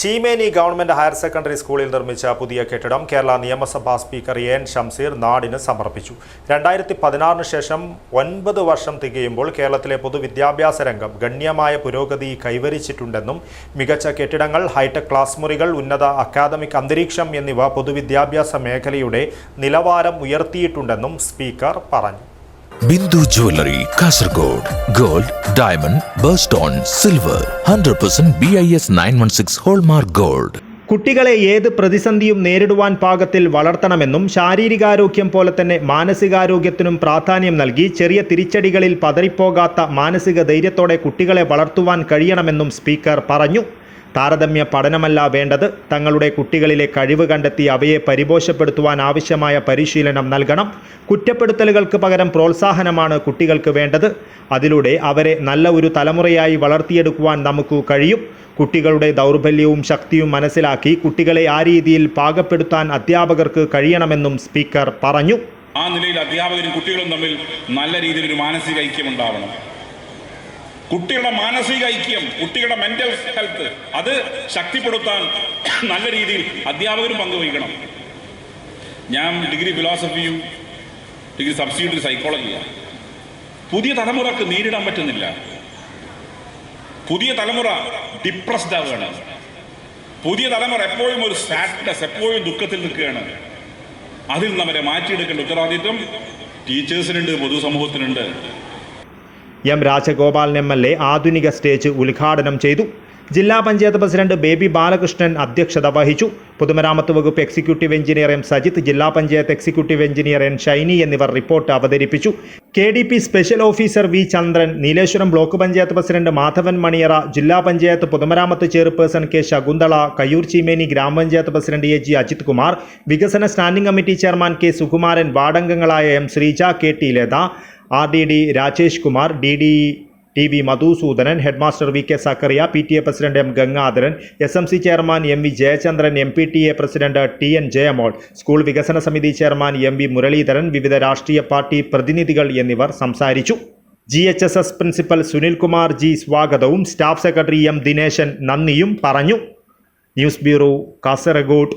Cheemeni government higher secondary സ്കൂളിൽ നിർമ്മിച്ച പുതിയ കെട്ടിടം കേരള നിയമസഭാ സ്പീക്കർ എൻ ഷംസീർ നാടിന് സമർപ്പിച്ചു. രണ്ടായിരത്തി പതിനാറിന് ശേഷം ഒൻപത് വർഷം തികയുമ്പോൾ കേരളത്തിലെ പൊതുവിദ്യാഭ്യാസ രംഗം ഗണ്യമായ പുരോഗതി കൈവരിച്ചിട്ടുണ്ടെന്നും മികച്ച കെട്ടിടങ്ങൾ ഹൈടെക് ക്ലാസ് മുറികൾ ഉന്നത അക്കാദമിക് അന്തരീക്ഷം എന്നിവ പൊതുവിദ്യാഭ്യാസ മേഖലയുടെ നിലവാരം ഉയർത്തിയിട്ടുണ്ടെന്നും സ്പീക്കർ പറഞ്ഞു. Bindu jewellery Kasaragod gold diamond birthstone silver hundred percent B I S nine one six hallmark gold. കുട്ടികളെ ഏത് പ്രതിസന്ധിയും നേരിടുവാൻ പാകത്തിൽ വളർത്തണമെന്നും ശാരീരികാരോഗ്യം പോലെ തന്നെ മാനസികാരോഗ്യത്തിനും പ്രാധാന്യം നൽകി ചെറിയ തിരിച്ചടികളിൽ പതറിപ്പോകാത്ത മാനസിക ധൈര്യത്തോടെ കുട്ടികളെ വളർത്തുവാൻ കഴിയണമെന്നും സ്പീക്കർ പറഞ്ഞു. താരതമ്യ പഠനമല്ല വേണ്ടത്. തങ്ങളുടെ കുട്ടികളിലെ കഴിവ് കണ്ടെത്തി അവയെ പരിപോഷപ്പെടുത്തുവാൻ ആവശ്യമായ പരിശീലനം നൽകണം. കുറ്റപ്പെടുത്തലുകൾക്ക് പകരം പ്രോത്സാഹനമാണ് കുട്ടികൾക്ക് വേണ്ടത്. അതിലൂടെ അവരെ നല്ല ഒരു തലമുറയായി വളർത്തിയെടുക്കുവാൻ നമുക്ക് കഴിയും. കുട്ടികളുടെ ദൗർബല്യവും ശക്തിയും മനസ്സിലാക്കി കുട്ടികളെ ആ രീതിയിൽ പാകപ്പെടുത്താൻ അധ്യാപകർക്ക് കഴിയണമെന്നും സ്പീക്കർ പറഞ്ഞു. ആ നിലയിൽ അധ്യാപകരും കുട്ടികളും തമ്മിൽ നല്ല രീതിയിൽ ഒരു മാനസിക ഐക്യം ഉണ്ടാവണം. കുട്ടികളുടെ മാനസിക ഐക്യം കുട്ടികളുടെ മെന്റൽ ഹെൽത്ത് അത് ശക്തിപ്പെടുത്താൻ നല്ല രീതിയിൽ അധ്യാപകരും പങ്കുവഹിക്കണം. ഞാൻ ഡിഗ്രി ഫിലോസഫിയും ഡിഗ്രി സബ്സ്റ്റിറ്റ്യൂട്ട് സൈക്കോളജിയാണ് പുതിയ തലമുറയ്ക്ക് നേരിടാൻ പറ്റുന്നില്ല. പുതിയ തലമുറ ഡിപ്രസ്ഡ് ആവുകയാണ്. പുതിയ തലമുറ എപ്പോഴും ഒരു സാഡ്നെസ് എപ്പോഴും ദുഃഖത്തിൽ നിൽക്കുകയാണ്. അതിൽ നിന്ന് അവരെ മാറ്റിയെടുക്കേണ്ട ഉത്തരവാദിത്വം ടീച്ചേഴ്സിനുണ്ട് പൊതുസമൂഹത്തിനുണ്ട്. M Rajagopalan M L A ആധുനിക സ്റ്റേജ് ഉദ്ഘാടനം ചെയ്തു. ജില്ലാ പഞ്ചായത്ത് പ്രസിഡന്റ് ബേബി ബാലകൃഷ്ണൻ അധ്യക്ഷത വഹിച്ചു. പൊതുമരാമത്ത് വകുപ്പ് എക്സിക്യൂട്ടീവ് എഞ്ചിനീയർ എം സജിത്ത് ജില്ലാ panchayat executive engineer N Shiny എന്നിവർ റിപ്പോർട്ട് അവതരിപ്പിച്ചു. K D P special officer V Chandran Nileshwaram block panchayat president Madhavan Maniyara ജില്ലാ പഞ്ചായത്ത് പൊതുമരാമത്ത് ചെയർപേഴ്സൺ കെ ശകുന്തള കയ്യൂർ ചീമേനി ഗ്രാമപഞ്ചായത്ത് president A G Ajith Kumar വികസന standing committee chairman K Sukumaran വാർഡംഗങ്ങളായ M Sreeja K T Latha R D D Rajesh Kumar D D T V Madhusoodanan headmaster V K Zachariah P T A president M Gangadharan S M C chairman M V Jayachandran M P T A president T N Jayamol school വികസന സമിതി chairman M V Muraleedharan വിവിധ രാഷ്ട്രീയ party പ്രതിനിധികൾ എന്നിവർ സംസാരിച്ചു. G H S S principal Sunilkumar G സ്വാഗതവും staff secretary M Dineshan നന്ദിയും പറഞ്ഞു. News bureau Kasaragod.